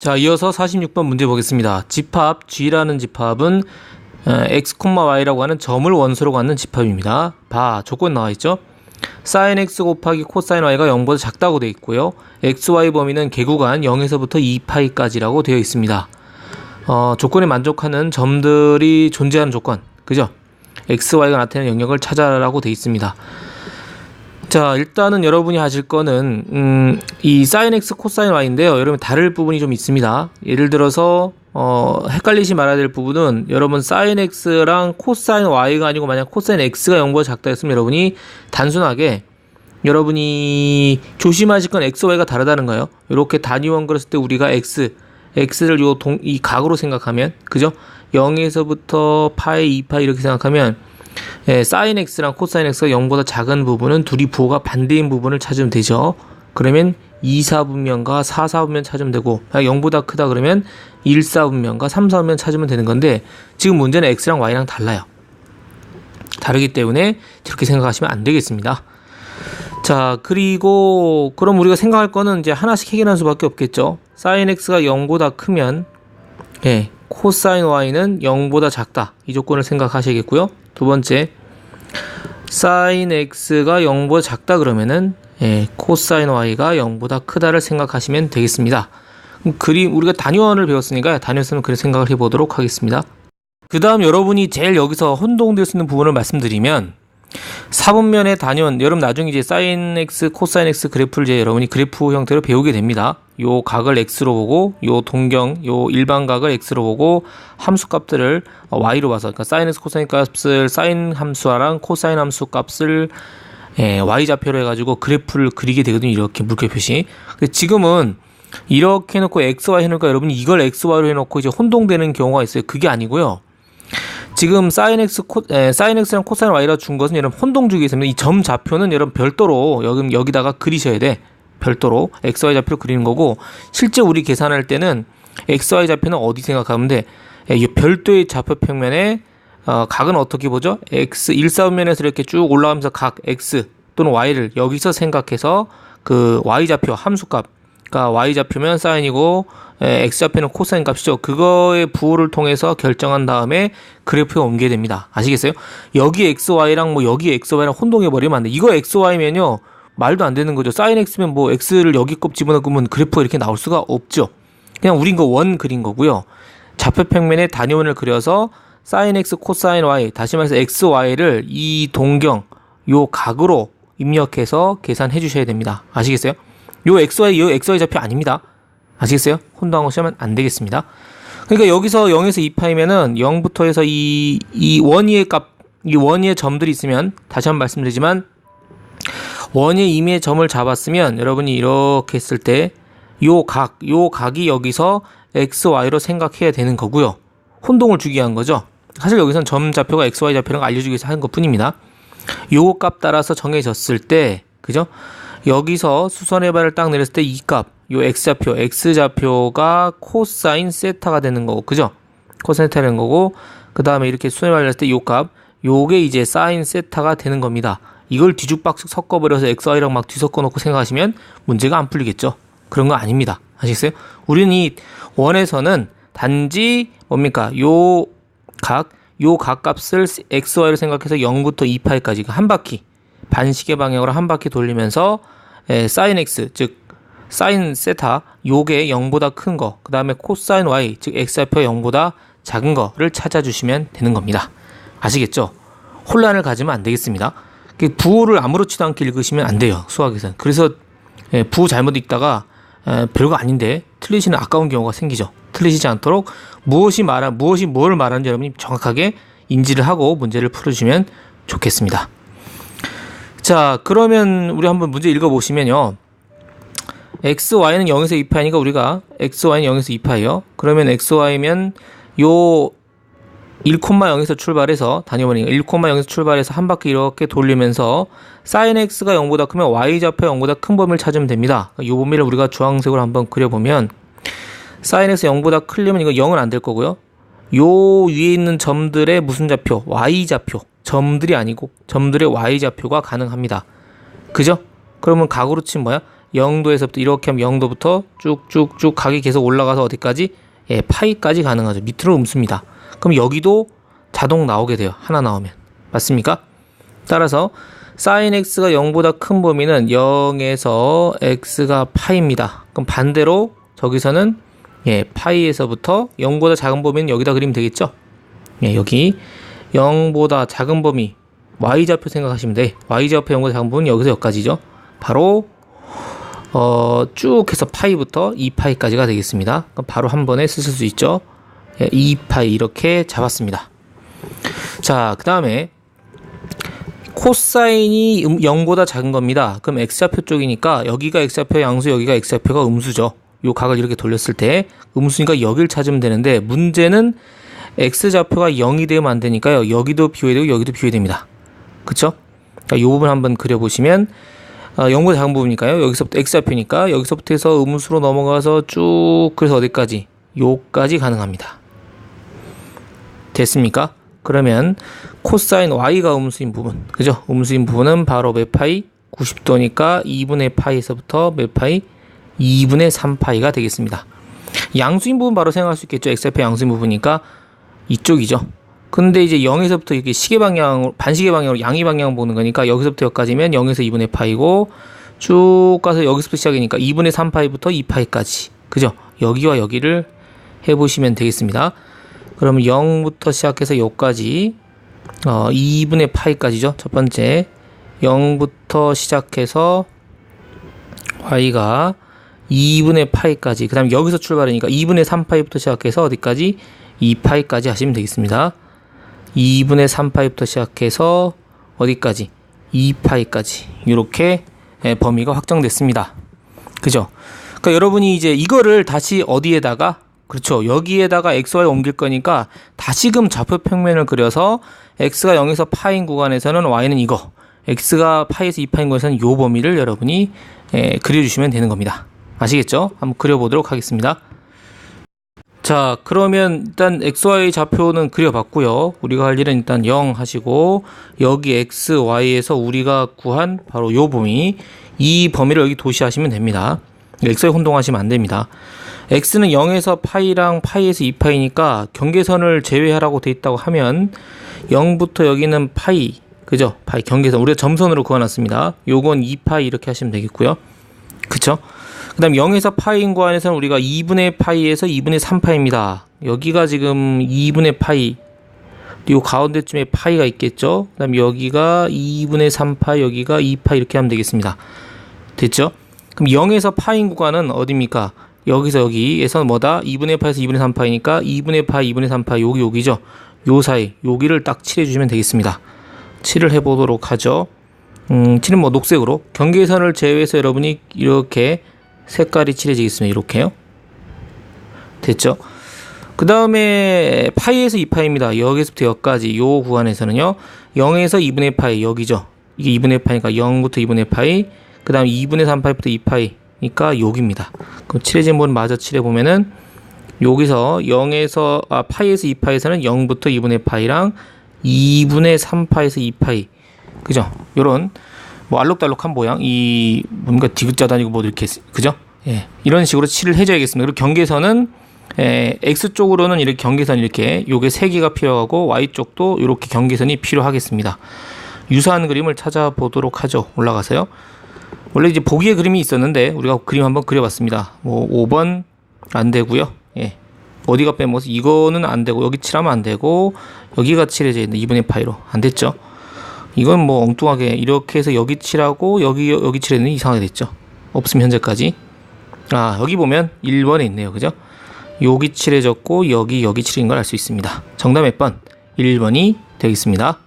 자, 이어서 46번 문제 보겠습니다. 집합 G라는 집합은 어, x, y라고 하는 점을 원소로 갖는 집합입니다. 봐, 조건 나와 있죠? sin x 곱하기 코사인 y가 0보다 작다고 되어 있고요. xy 범위는 개구간 0에서부터 2파이까지라고 되어 있습니다. 어, 조건에 만족하는 점들이 존재하는 조건, 그죠? x, y가 나타내는 영역을 찾아라고 되어 있습니다. 자, 일단은 여러분이 하실 거는 음, 이 sin x 코사인 y인데요. 여러분 다를 부분이 좀 있습니다. 예를 들어서 어, 헷갈리시 말아야 될 부분은 여러분 sin x랑 코사인 y가 아니고 만약 코사인 x가 0보다 작다 했으면 여러분이 단순하게 여러분이 조심하실 건 x, y가 다르다는 거예요. 이렇게 단위원 그렸을 때 우리가 x, x를 요 동, 이 각으로 생각하면, 그죠? 0에서부터 파이, 2파 이렇게 생각하면 예, 사인 x랑 코사인 x가 0보다 작은 부분은 둘이 부호가 반대인 부분을 찾으면 되죠. 그러면 2, 4분면과 4, 4분면 찾으면 되고 0보다 크다 그러면 1, 4분면과 3, 4분면 찾으면 되는 건데 지금 문제는 x랑 y랑 달라요. 다르기 때문에 이렇게 생각하시면 안 되겠습니다. 자, 그리고 그럼 우리가 생각할 거는 이제 하나씩 해결할 수밖에 없겠죠. 사인 x가 0보다 크면 예, 코사인 y는 0보다 작다. 이 조건을 생각하셔야겠고요. 두 번째, 사인 x가 0보다 작다 그러면은 예, 코사인 y가 0보다 크다를 생각하시면 되겠습니다. 그림 우리가 단위원을 배웠으니까 단위원을 그래 생각을 해보도록 하겠습니다. 그 다음 여러분이 제일 여기서 혼동될 수 있는 부분을 말씀드리면 4분면의 단위원 여러분 나중에 이제 사인 x, 코사인 x 그래프를 이제 여러분이 그래프 형태로 배우게 됩니다. 요 각을 x로 보고 요 동경 요 일반 각을 x로 보고 함수 값들을 y로 봐서 그러니까 사인 x, 코사인 값을 사인 함수랑 코사인 함수 값을 예, y 좌표로 해가지고 그래프를 그리게 되거든요. 이렇게 물결 표시. 지금은 이렇게 해놓고 x, y 해놓으니까 여러분이 이걸 x, y로 해놓고 이제 혼동되는 경우가 있어요. 그게 아니고요. 지금 사인 x 코 에, 사인 x랑 코사인 y라 준 것은 여러분 혼동 주기에 있습니다. 이 점 좌표는 여러분 별도로 여기 여기다가 그리셔야 돼. 별도로 x, y 좌표를 그리는 거고 실제 우리 계산할 때는 x, y 좌표는 어디 생각하면 돼? 예, 이 별도의 좌표 평면에 어, 각은 어떻게 보죠? x 1사분면에서 이렇게 쭉 올라가면서 각 x 또는 y를 여기서 생각해서 그 y 좌표 함수값 그러니까 y 좌표면 사인이고 에, x 좌표는 코사인 값이죠. 그거의 부호를 통해서 결정한 다음에 그래프에 옮겨야 됩니다. 아시겠어요? 여기 x, y랑 뭐 여기 x, y랑 혼동해 버리면 안 돼. 이거 x, y면요 말도 안 되는 거죠. 사인 x면 뭐 x를 여기 곱 집어넣으면 그래프가 이렇게 나올 수가 없죠. 그냥 우린 거 원 그린 거고요. 좌표 평면에 단위원을 그려서 사인 x, 코사인 y, 다시 말해서 x, y를 이 동경 요 각으로 입력해서 계산해 주셔야 됩니다. 아시겠어요? 요 xy, 요 xy 좌표 아닙니다. 아시겠어요? 혼동하고 시하면 안 되겠습니다. 그러니까 여기서 0에서 2파이면은 0부터 해서 이, 이 원위의 값, 이 원위의 점들이 있으면 다시 한번 말씀드리지만 원위의 임의의 점을 잡았으면 여러분이 이렇게 했을 때 요 각, 요 각이 여기서 x, y로 생각해야 되는 거고요. 혼동을 주기 위한 거죠. 사실 여기선 점 좌표가 x, y 좌표라는 걸 알려주기 위해서 하는 것 뿐입니다. 요 값 따라서 정해졌을 때, 그죠? 여기서 수선의 발을 딱 내렸을 때 이 값, 요 x좌표, x좌표가 코사인 세타가 되는 거고, 그죠? 코사인 세타가 되는 거고, 그 다음에 이렇게 발을 냈을 때 요 값, 요게 이제 사인 세타가 되는 겁니다. 이걸 뒤죽박죽 섞어버려서 xy랑 막 뒤섞어 놓고 생각하시면 문제가 안 풀리겠죠? 그런 거 아닙니다. 아시겠어요? 우리는 이 원에서는 단지 뭡니까? 요 각, 요 각값을 xy로 생각해서 0부터 2파이까지 한 바퀴 반시계 방향으로 한 바퀴 돌리면서 에, 사인 x 즉 사인 세타 요게 0보다 큰 거, 그 다음에 코사인 y 즉 x좌표 0보다 작은 거를 찾아주시면 되는 겁니다. 아시겠죠? 혼란을 가지면 안 되겠습니다. 부호를 아무렇지도 않게 읽으시면 안 돼요 수학에서는. 그래서 에, 부호 잘못 읽다가 에, 별거 아닌데 틀리시는 아까운 경우가 생기죠. 틀리시지 않도록 무엇이 말한 무엇이 뭘 말하는지 여러분이 정확하게 인지를 하고 문제를 풀어주시면 좋겠습니다. 자, 그러면 우리 한번 문제 읽어보시면요. X, y는 0에서 2파이니까 우리가 x, y는 0에서 2파이요. 그러면 x, y면 요 1,0에서 출발해서 단위원이 1,0에서 출발해서 한 바퀴 이렇게 돌리면서 sin x가 0보다 크면 y 좌표 0보다 큰 범위를 찾으면 됩니다. 이 범위를 우리가 주황색으로 한번 그려보면 sin x 0보다 크려면 이거 0은 안 될 거고요. 요 위에 있는 점들의 무슨 좌표? y 좌표. 점들이 아니고 점들의 y 좌표가 가능합니다. 그죠? 그러면 각으로 치면 뭐야? 0도에서부터 이렇게 하면 0도부터 쭉쭉쭉 각이 계속 올라가서 어디까지? 예, 파이까지 가능하죠. 밑으로 음수입니다. 그럼 여기도 자동 나오게 돼요. 하나 나오면. 맞습니까? 따라서 sin x가 0보다 큰 범위는 0에서 x가 파입니다. 그럼 반대로 저기서는 예, 파이에서부터 0보다 작은 범위는 여기다 그리면 되겠죠? 예, 여기 0보다 작은 범위 y좌표 생각하시면 돼. y좌표 0보다 작은 범위는 여기서 여기까지죠. 바로 어, 쭉 해서 파이부터 2파이까지가 되겠습니다. 바로 한 번에 쓰실 수 있죠. 예, 2파이 이렇게 잡았습니다. 자, 그 다음에 코사인이 0보다 작은 겁니다. 그럼 x좌표 쪽이니까 여기가 x좌표 양수, 여기가 x좌표가 음수죠. 요 각을 이렇게 돌렸을 때 음수니까 여기를 찾으면 되는데 문제는 x좌표가 0이 되면 안 되니까요. 여기도 비워야 되고 여기도 비워야 됩니다. 그쵸? 그러니까 이 부분 한번 그려보시면 어, 0보다 작은 부분이니까요. 여기서부터 x좌표니까 여기서부터 해서 음수로 넘어가서 쭉 그래서 어디까지? 요까지 가능합니다. 됐습니까? 그러면 코사인 y가 음수인 부분, 그죠? 음수인 부분은 바로 몇 파이? 90도니까 2분의 파이에서부터 몇 파이? 2분의 3파이가 되겠습니다. 양수인 부분 바로 생각할 수 있겠죠. x좌표 양수인 부분이니까 이쪽이죠. 근데 이제 0에서부터 이렇게 시계 방향, 반시계 방향으로 양의 방향 보는 거니까 여기서부터 여기까지면 0에서 2분의 파이고 쭉 가서 여기서부터 시작이니까 2분의 3파이부터 2파이까지. 그죠? 여기와 여기를 해보시면 되겠습니다. 그러면 0부터 시작해서 여기까지 어, 2분의 파이까지죠. 첫 번째 0부터 시작해서 y가 2분의 파이까지 그 다음에 여기서 출발하니까 2분의 3파이부터 시작해서 어디까지 2파이까지 하시면 되겠습니다. 2분의 3파이부터 시작해서 어디까지 2파이까지 이렇게 예, 범위가 확정됐습니다. 그죠? 그러니까 여러분이 이제 이거를 다시 어디에다가 그렇죠. 여기에다가 xy 옮길 거니까 다시금 좌표 평면을 그려서 x가 0에서 파인 구간에서는 y는 이거, x가 파에서 2파인 구간에서는 요 범위를 여러분이 예, 그려주시면 되는 겁니다. 아시겠죠? 한번 그려보도록 하겠습니다. 자, 그러면 일단 xy 좌표는 그려봤고요. 우리가 할 일은 일단 0 하시고 여기 x, y에서 우리가 구한 바로 요 범위, 이 범위를 여기 도시하시면 됩니다. xy 혼동하시면 안 됩니다. x는 0에서 파이랑 파이에서 2파이니까 경계선을 제외하라고 돼 있다고 하면 0부터 여기는 파이 그죠? 파이 경계선 우리가 점선으로 그어놨습니다. 요건 2파이 이렇게 하시면 되겠고요. 그쵸? 그 다음 0에서 파이인 구간에서는 우리가 2분의 파이에서 2분의 3파입니다. 여기가 지금 2분의 파이 요 가운데쯤에 파이가 있겠죠? 그 다음 여기가 2분의 3파 여기가 2파 이렇게 하면 되겠습니다. 됐죠? 그럼 0에서 파인 구간은 어디입니까? 여기서 여기에서 뭐다? 2분의 파에서 2분의 3파이니까 2분의 파, 2분의 3파 여기 여기죠. 요 사이 여기를 딱 칠해 주시면 되겠습니다. 칠을 해 보도록 하죠. 음, 칠은 뭐 녹색으로 경계선을 제외해서 여러분이 이렇게 색깔이 칠해지겠습니다. 이렇게요. 됐죠? 그 다음에 파이에서 2파입니다. 여기서부터 여기까지 요 구간에서는요. 0에서 2분의 파이 여기죠. 이게 2분의 파이니까 0부터 2분의 파이 그 다음 2분의 3파이부터 2파이 그러니까 여기입니다. 그럼 칠해진 부분 마저 칠해보면은 여기서 0에서 아 파이에서 2파에서는 0부터 2분의 파이랑 2분의 3파에서 2파이 그죠? 요런 뭐 알록달록한 모양 이 뭔가 디귿자도 아니고 뭐 이렇게 그죠? 예. 이런 식으로 칠을 해줘야겠습니다. 그리고 경계선은 에, X 쪽으로는 이렇게 경계선 이렇게 요게 세 개가 필요하고 Y 쪽도 이렇게 경계선이 필요하겠습니다. 유사한 그림을 찾아보도록 하죠. 올라가서요. 원래 이제 보기에 그림이 있었는데 우리가 그림 한번 그려봤습니다. 뭐 5번 안 되고요. 예. 어디가 빼먹어서 이거는 안 되고 여기 칠하면 안 되고 여기가 칠해져 있는 2분의 파이로 안 됐죠. 이건 뭐 엉뚱하게 이렇게 해서 여기 칠하고 여기 여기 칠했는 이상하게 됐죠. 없으면 현재까지. 아 여기 보면 1번에 있네요. 그죠? 여기 칠해졌고 여기 여기 칠인 걸 알 수 있습니다. 정답 몇 번? 1번이 되겠습니다.